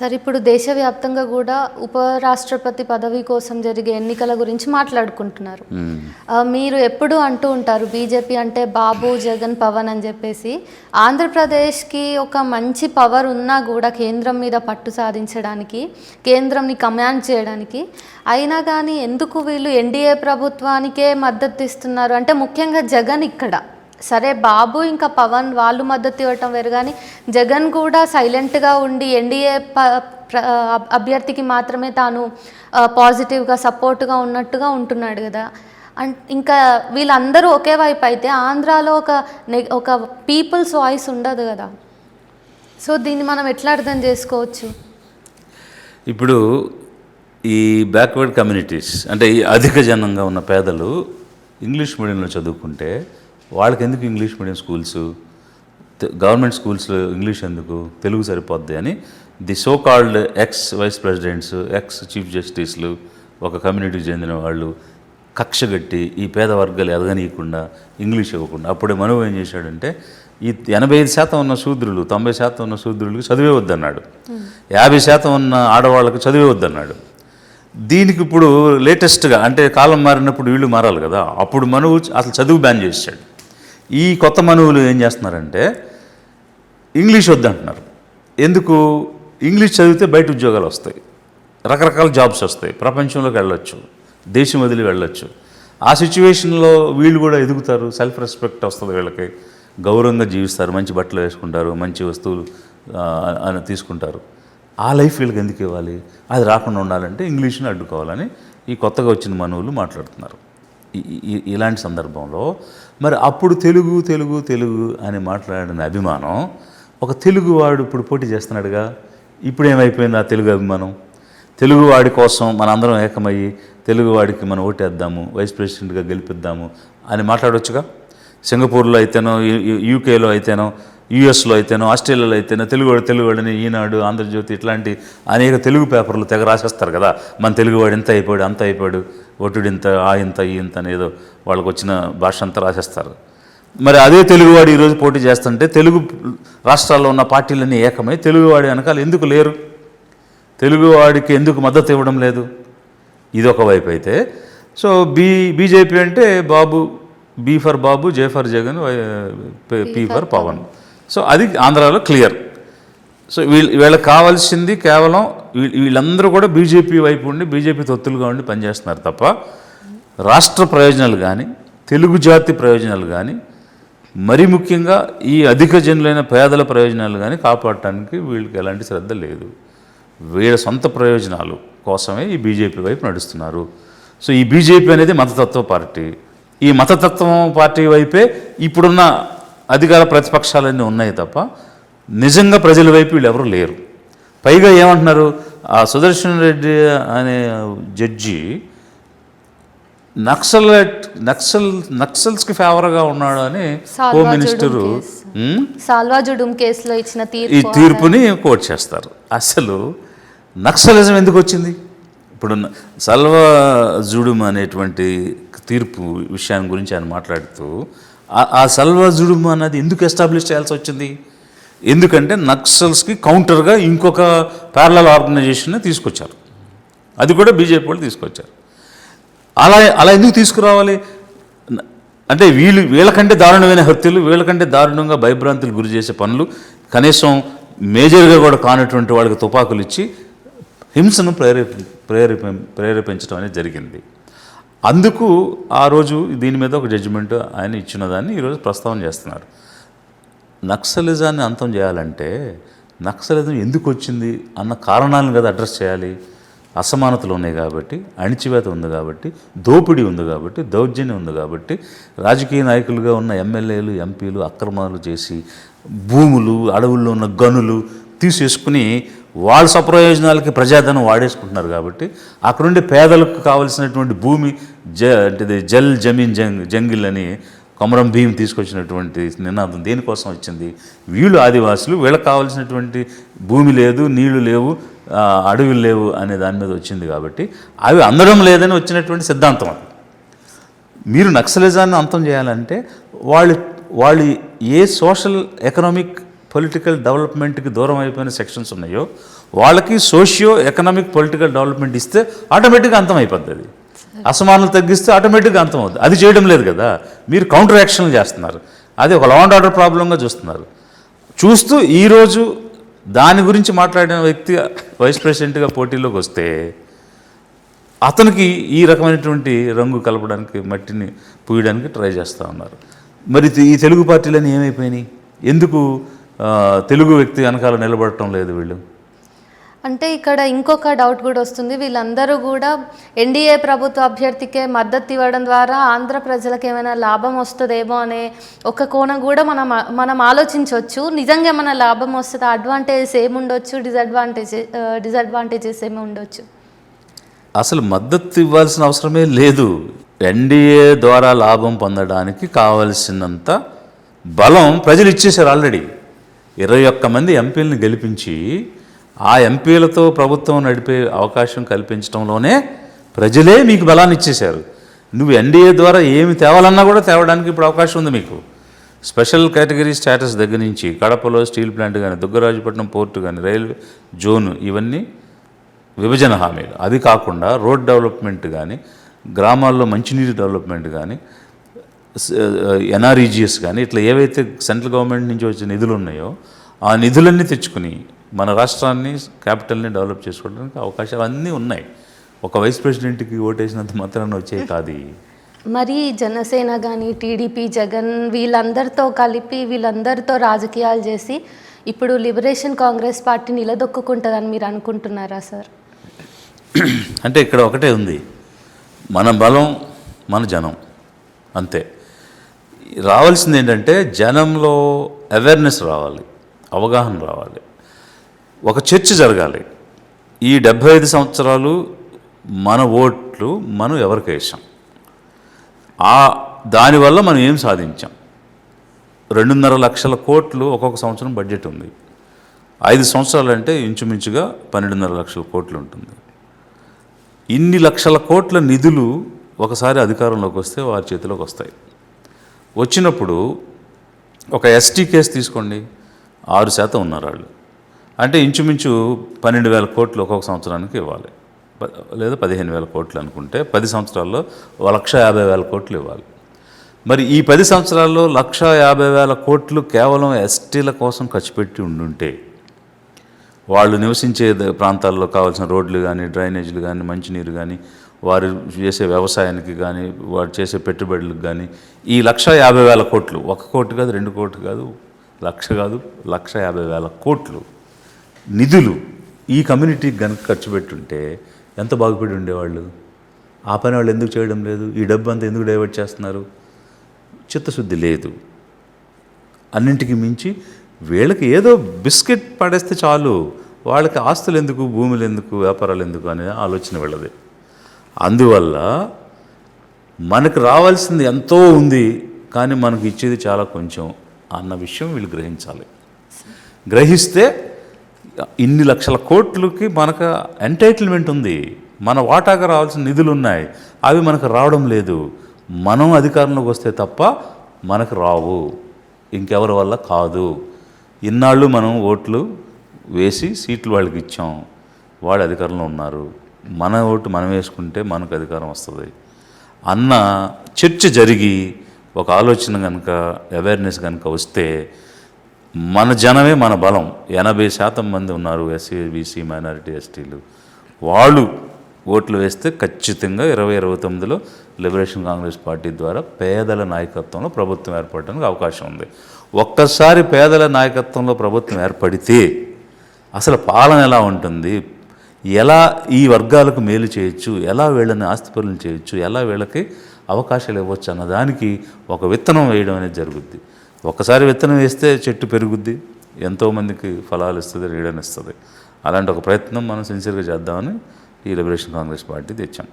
Sir ఇప్పుడు దేశవ్యాప్తంగా కూడా ఉపరాష్ట్రపతి పదవి కోసం జరిగే ఎన్నికల గురించి మాట్లాడుకుంటున్నారు. మీరు ఎప్పుడు అంటూ ఉంటారు బీజేపీ అంటే బాబు జగన్ పవన్ అని చెప్పేసి. ఆంధ్రప్రదేశ్కి ఒక మంచి పవర్ ఉన్నా కూడా కేంద్రం మీద పట్టు సాధించడానికి కేంద్రంని కమాండ్ చేయడానికి. అయినా కానీ ఎందుకు వీళ్ళు ఎన్డీఏ ప్రభుత్వానికే మద్దతు ఇస్తున్నారు? అంటే ముఖ్యంగా జగన్ ఇక్కడ. సరే బాబు ఇంకా పవన్ వాళ్ళు మద్దతు ఇవ్వటం వేరు కానీ జగన్ కూడా సైలెంట్గా ఉండి ఎన్డీఏ అభ్యర్థికి మాత్రమే తాను పాజిటివ్గా సపోర్ట్గా ఉన్నట్టుగా ఉంటున్నాడు కదా. అండ్ ఇంకా వీళ్ళందరూ ఒకే వైపు అయితే ఆంధ్రాలో ఒక నె ఒక పీపుల్స్ వాయిస్ ఉండదు కదా. సో దీన్ని మనం ఎట్లా అర్థం చేసుకోవచ్చు? ఇప్పుడు ఈ బ్యాక్వర్డ్ కమ్యూనిటీస్ అంటే ఈ అధిక జనంగా ఉన్న పేదలు ఇంగ్లీష్ మీడియంలో చదువుకుంటే వాళ్ళకి ఎందుకు ఇంగ్లీష్ మీడియం స్కూల్స్? గవర్నమెంట్ స్కూల్స్లో ఇంగ్లీష్ ఎందుకు? తెలుగు సరిపోద్ది అని the so called ex vice presidents ex chief జస్టిస్లు ఒక కమ్యూనిటీకి చెందిన వాళ్ళు కక్షగట్టి ఈ పేద వర్గాలు ఎదగనీయకుండా ఇంగ్లీష్ ఇవ్వకుండా. అప్పుడే మనవు ఏం చేశాడంటే ఈ ఎనభై ఐదు శాతం ఉన్న శూద్రులు తొంభై శాతం ఉన్న శూద్రులకు చదివే వద్దన్నాడు. యాభై శాతం ఉన్న ఆడవాళ్ళకు చదివే వద్దన్నాడు. దీనికి ఇప్పుడు లేటెస్ట్గా అంటే కాలం మారినప్పుడు వీళ్ళు మారాలి కదా అప్పుడు మనువు అసలు చదువు బ్యాన్ చేశాడు. ఈ కొత్త మనువులు ఏం చేస్తున్నారంటే ఇంగ్లీష్ వద్దంటున్నారు. ఎందుకు? ఇంగ్లీష్ చదివితే బయట ఉద్యోగాలు వస్తాయి. రకరకాల జాబ్స్ వస్తాయి. ప్రపంచంలోకి వెళ్ళొచ్చు. దేశం వదిలి వెళ్ళొచ్చు. ఆ సిచ్యువేషన్లో వీళ్ళు కూడా ఎదుగుతారు. సెల్ఫ్ రెస్పెక్ట్ వస్తుంది వీళ్ళకి. గౌరవంగా జీవిస్తారు. మంచి బట్టలు వేసుకుంటారు. మంచి వస్తువులు అని తీసుకుంటారు. ఆ లైఫ్ వీళ్ళకి ఎందుకు ఇవ్వాలి? అది రాకుండా ఉండాలంటే ఇంగ్లీష్ని అడ్డుకోవాలని ఈ కొత్తగా వచ్చిన మనువులు మాట్లాడుతున్నారు. ఇలాంటి సందర్భంలో మరి అప్పుడు తెలుగు తెలుగు తెలుగు అని మాట్లాడిన అభిమానం ఒక తెలుగువాడు ఇప్పుడు పోటీ చేస్తున్నాడుగా. ఇప్పుడు ఏమైపోయింది ఆ తెలుగు అభిమానం? తెలుగువాడి కోసం మనందరం ఏకమయ్యి తెలుగువాడికి మనం ఓటేద్దాము వైస్ ప్రెసిడెంట్గా గెలిపిద్దాము అని మాట్లాడొచ్చుగా? సింగపూర్లో అయితేనో యూకేలో అయితేనో యూఎస్లో అయితేనో ఆస్ట్రేలియాలో అయితేనో తెలుగువాడు తెలుగువాడని ఈనాడు ఆంధ్రజ్యోతి ఇట్లాంటి అనేక తెలుగు పేపర్లు తెగ రాసేస్తారు కదా. మన తెలుగువాడు ఇంత అయిపోయాడు అంత అయిపోయాడు ఒట్టుడు ఇంత ఆ ఇంత ఈ ఇంత అనేదో వాళ్ళకి వచ్చిన భాష అంతా రాసేస్తారు. మరి అదే తెలుగువాడు ఈరోజు పోటీ చేస్తుంటే తెలుగు రాష్ట్రాల్లో ఉన్న పార్టీలన్నీ ఏకమై తెలుగువాడి వెనకాల ఎందుకు లేరు? తెలుగువాడికి ఎందుకు మద్దతు ఇవ్వడం లేదు? ఇది ఒక వైపు అయితే. సో బీ బీజేపీ అంటే Babu B for Babu J for Jagan P for Pavan. So అది ఆంధ్రాలో క్లియర్. సో వీళ్ళు వీళ్ళకి కావాల్సింది కేవలం వీళ్ళందరూ కూడా బీజేపీ వైపు ఉండి బీజేపీ తొత్తులుగా ఉండి పనిచేస్తున్నారు తప్ప రాష్ట్ర ప్రయోజనాలు కానీ తెలుగు జాతి ప్రయోజనాలు కానీ మరి ముఖ్యంగా ఈ అధిక జనులైన పేదల ప్రయోజనాలు కానీ కాపాడటానికి వీళ్ళకి ఎలాంటి శ్రద్ధ లేదు. వీళ్ళ సొంత ప్రయోజనాలు కోసమే ఈ బీజేపీ వైపు నడుస్తున్నారు. సో ఈ బీజేపీ అనేది మతతత్వ పార్టీ. ఈ మతతత్వం పార్టీ వైపే ఇప్పుడున్న అధికార ప్రతిపక్షాలన్నీ ఉన్నాయి తప్ప నిజంగా ప్రజల వైపు వీళ్ళు ఎవరు లేరు. పైగా ఏమంటున్నారు? ఆ సుదర్శన్ రెడ్డి అనే జడ్జి నక్సల్ నక్సల్ నక్సల్స్కి ఫేవర్గా ఉన్నాడు అని హోమ్ మినిస్టరు కేసులో ఇచ్చిన ఈ తీర్పు తీర్పుని కోట్ చేస్తారు. అసలు నక్సలిజం ఎందుకు వచ్చింది? ఇప్పుడు సల్వా జుడుమ్ అనేటువంటి తీర్పు విషయాన్ని గురించి ఆయన మాట్లాడుతూ ఆ- ఆ సల్వా జుడుమ్ అన్నది ఎందుకు ఎస్టాబ్లిష్ చేయాల్సి వచ్చింది? ఎందుకంటే నక్సల్స్కి కౌంటర్గా ఇంకొక ప్యారల ఆర్గనైజేషన్ తీసుకొచ్చారు. అది కూడా బీజేపీ వాళ్ళు తీసుకొచ్చారు. అలా అలా ఎందుకు తీసుకురావాలి? అంటే వీళ్ళు వీళ్ళకంటే దారుణమైన హత్యలు వీళ్ళకంటే దారుణంగా భయభ్రాంతులు గురి చేసే పనులు కనీసం మేజర్గా కూడా కానటువంటి వాళ్ళకి తుపాకులు ఇచ్చి హింసను ప్రేరేపి ప్రేరేప ప్రేరేపించడం అనేది జరిగింది. అందుకు ఆ రోజు దీని మీద ఒక జడ్జిమెంట్ ఆయన ఇచ్చిన దాన్ని ఈరోజు ప్రస్తావన చేస్తున్నారు. నక్సలిజాన్ని అంతం చేయాలంటే నక్సలిజం ఎందుకు వచ్చింది అన్న కారణాలను కదా అడ్రస్ చేయాలి. అసమానతలు ఉన్నాయి కాబట్టి అణిచివేత ఉంది కాబట్టి దోపిడీ ఉంది కాబట్టి దౌర్జన్యం ఉంది కాబట్టి రాజకీయ నాయకులుగా ఉన్న ఎమ్మెల్యేలు ఎంపీలు అక్రమాలు చేసి భూములు అడవుల్లో ఉన్న గనులు తీసేసుకుని వాళ్ళ స్వప్రయోజనాలకి ప్రజాధనం వాడేసుకుంటున్నారు కాబట్టి అక్కడుండే పేదలకు కావలసినటువంటి భూమి జ అంటే జల్ జమీన్ జంగ్ జంగిల్ అని కొమరం భీం తీసుకొచ్చినటువంటి నినాదం దేనికోసం వచ్చింది? వీళ్ళు ఆదివాసులు వీళ్ళకి కావాల్సినటువంటి భూమి లేదు నీళ్ళు లేవు అడవులు లేవు అనే దాని మీద వచ్చింది కాబట్టి అవి అందడం లేదని వచ్చినటువంటి సిద్ధాంతం అది. మీరు నక్సలిజాన్ని అంతం చేయాలంటే వాళ్ళు వాళ్ళు ఏ సోషల్ ఎకనామిక్ పొలిటికల్ డెవలప్మెంట్కి దూరం అయిపోయిన సెక్షన్స్ ఉన్నాయో వాళ్ళకి సోషియో ఎకనామిక్ పొలిటికల్ డెవలప్మెంట్ ఇస్తే ఆటోమేటిక్గా అంతం అయిపోద్ది అది. అసమానలు తగ్గిస్తే ఆటోమేటిక్గా అంతం అవుతుంది అది చేయడం లేదు కదా. మీరు కౌంటర్ యాక్షన్లు చేస్తున్నారు. అది ఒక లా అండ్ ఆర్డర్ ప్రాబ్లంగా చూస్తున్నారు. చూస్తూ ఈరోజు దాని గురించి మాట్లాడిన వ్యక్తి వైస్ ప్రెసిడెంట్గా పోటీలోకి వస్తే అతనికి ఈ రకమైనటువంటి రంగు కలపడానికి మట్టిని పూయడానికి ట్రై చేస్తూ ఉన్నారు. మరి ఈ తెలుగు పార్టీలన్నీ ఏమైపోయినాయి? ఎందుకు తెలుగు వ్యక్తి వెనకాల నిలబడటం లేదు వీళ్ళు? అంటే ఇక్కడ ఇంకొక డౌట్ కూడా వస్తుంది. వీళ్ళందరూ కూడా ఎన్డీఏ ప్రభుత్వ అభ్యర్థికే మద్దతు ఇవ్వడం ద్వారా ఆంధ్ర ప్రజలకు ఏమైనా లాభం వస్తుందేమో అనే ఒక కోణం కూడా మనం మనం ఆలోచించవచ్చు. నిజంగా ఏమైనా లాభం వస్తుందా? అడ్వాంటేజెస్ ఏముండొచ్చు డిసడ్వాంటేజ్ డిసడ్వాంటేజెస్ ఏమి ఉండొచ్చు? అసలు మద్దతు ఇవ్వాల్సిన అవసరమే లేదు. ఎన్డీఏ ద్వారా లాభం పొందడానికి కావలసినంత బలం ప్రజలు ఇచ్చేశారు ఆల్రెడీ. ఇరవై ఒక్క మంది ఎంపీలను గెలిపించి ఆ ఎంపీలతో ప్రభుత్వం నడిపే అవకాశం కల్పించడంలోనే ప్రజలే మీకు బలాన్ని ఇచ్చేశారు. నువ్వు ఎన్డీఏ ద్వారా ఏమి తేవాలన్నా కూడా తేవడానికి ఇప్పుడు అవకాశం ఉంది మీకు. స్పెషల్ కేటగిరీ స్టేటస్ దగ్గర నుంచి కడపలో స్టీల్ ప్లాంట్ కానీ దుగ్గరాజుపట్నం పోర్టు కానీ రైల్వే జోన్ ఇవన్నీ విభజన హామీలు. అది కాకుండా రోడ్ డెవలప్మెంట్ కానీ గ్రామాల్లో మంచినీరు డెవలప్మెంట్ కానీ ఎన్ఆర్ఈజిఎస్ కానీ ఇట్లా ఏవైతే సెంట్రల్ గవర్నమెంట్ నుంచి వచ్చే నిధులు ఉన్నాయో ఆ నిధులన్నీ తెచ్చుకుని మన రాష్ట్రాన్ని క్యాపిటల్ని డెవలప్ చేసుకోవడానికి అవకాశాలు అన్నీ ఉన్నాయి. ఒక వైస్ ప్రెసిడెంట్కి ఓటేసినంత మాత్రాన వచ్చే కాదు. మరి జనసేన కానీ టీడీపీ జగన్ వీళ్ళందరితో కలిపి వీళ్ళందరితో రాజకీయాలు చేసి ఇప్పుడు లిబరేషన్ కాంగ్రెస్ పార్టీ నిలదొక్కుంటుందని మీరు అనుకుంటున్నారా సార్? అంటే ఇక్కడ ఒకటే ఉంది. మన బలం మన జనం. అంతే. రావాల్సింది ఏంటంటే జనంలో అవేర్నెస్ రావాలి. అవగాహన రావాలి. ఒక చర్చ జరగాలి. ఈ డెబ్భై ఐదు సంవత్సరాలు మన ఓట్లు మనం ఎవరికి వేసాం? ఆ దానివల్ల మనం ఏం సాధించాం? రెండున్నర లక్షల కోట్లు ఒక్కొక్క సంవత్సరం బడ్జెట్ ఉంది. ఐదు సంవత్సరాలు అంటే ఇంచుమించుగా పన్నెండున్నర లక్షల కోట్లు ఉంటుంది. ఇన్ని లక్షల కోట్ల నిధులు ఒకసారి అధికారంలోకి వస్తే వారి చేతిలోకి వస్తాయి. వచ్చినప్పుడు ఒక ఎస్టీ కేసు తీసుకోండి. ఆరు శాతం ఉన్నారు వాళ్ళు. అంటే ఇంచుమించు పన్నెండు వేల కోట్లు ఒక్కొక్క సంవత్సరానికి ఇవ్వాలి. లేదా పదిహేను వేల కోట్లు అనుకుంటే పది సంవత్సరాల్లో ఒక లక్ష యాభై వేల కోట్లు ఇవ్వాలి. మరి ఈ పది సంవత్సరాల్లో లక్ష యాభై వేల కోట్లు కేవలం ఎస్టీల కోసం ఖర్చు పెట్టి ఉండుంటే వాళ్ళు నివసించే ప్రాంతాల్లో కావాల్సిన రోడ్లు కానీ డ్రైనేజీలు కానీ మంచినీరు కానీ వారు చేసే వ్యవసాయానికి కానీ వారు చేసే పెట్టుబడులకు కానీ ఈ లక్ష యాభై వేల కోట్లు ఒక కోటి కాదు రెండు కోట్లు కాదు లక్ష కాదు లక్ష యాభై వేల కోట్లు నిధులు ఈ కమ్యూనిటీకి కనుక ఖర్చు పెట్టుంటే ఎంత బాగుపడి ఉండేవాళ్ళు? ఆ పని వాళ్ళు ఎందుకు చేయడం లేదు? ఈ డబ్బు అంతా ఎందుకు డైవర్ట్ చేస్తున్నారు? చిత్తశుద్ధి లేదు. అన్నింటికి మించి వీళ్ళకి ఏదో బిస్కెట్ పడేస్తే చాలు. వాళ్ళకి ఆస్తులు ఎందుకు భూములు ఎందుకు వ్యాపారాలు ఎందుకు అనే ఆలోచన వెళ్ళదు. అందువల్ల మనకు రావాల్సింది ఎంతో ఉంది కానీ మనకు ఇచ్చేది చాలా కొంచెం అన్న విషయం వీళ్ళు గ్రహించాలి. గ్రహిస్తే ఇన్ని లక్షల కోట్లకి మనకు ఎంటైటిల్మెంట్ ఉంది. మన వాటాగా రావాల్సిన నిధులు ఉన్నాయి. అవి మనకు రావడం లేదు. మనం అధికారంలోకి వస్తే తప్ప మనకు రావు. ఇంకెవరి వల్ల కాదు. ఇన్నాళ్ళు మనం ఓట్లు వేసి సీట్లు వాళ్ళకి ఇచ్చాం. వాళ్ళు అధికారంలో ఉన్నారు. మన ఓటు మనం వేసుకుంటే మనకు అధికారం వస్తుంది. అన్న చర్చ జరిగి ఒక ఆలోచన కనుక అవేర్నెస్ కనుక వస్తే మన జనమే మన బలం. ఎనభై శాతం మంది ఉన్నారు ఎస్సీ బీసీ మైనారిటీ ఎస్టీలు. వాళ్ళు ఓట్లు వేస్తే ఖచ్చితంగా ఇరవై ఇరవై తొమ్మిదిలో లిబరేషన్ కాంగ్రెస్ పార్టీ ద్వారా పేదల నాయకత్వంలో ప్రభుత్వం ఏర్పడడానికి అవకాశం ఉంది. ఒక్కసారి పేదల నాయకత్వంలో ప్రభుత్వం ఏర్పడితే అసలు పాలన ఎలా ఉంటుంది? ఎలా ఈ వర్గాలకు మేలు చేయొచ్చు? ఎలా వీళ్ళని ఆస్తిపరులు చేయొచ్చు? ఎలా వీళ్ళకి అవకాశాలు ఇవ్వచ్చు? అన్నదానికి ఒక విత్తనం వేయడం అనేది జరుగుద్ది. ఒకసారి విత్తనం వేస్తే చెట్టు పెరుగుద్ది ఎంతోమందికి ఫలాలు ఇస్తుంది నీడనిస్తుంది. అలాంటి ఒక ప్రయత్నం మనం సిన్సియర్గా చేద్దామని ఈ లిబరేషన్ కాంగ్రెస్ పార్టీ తెచ్చాం.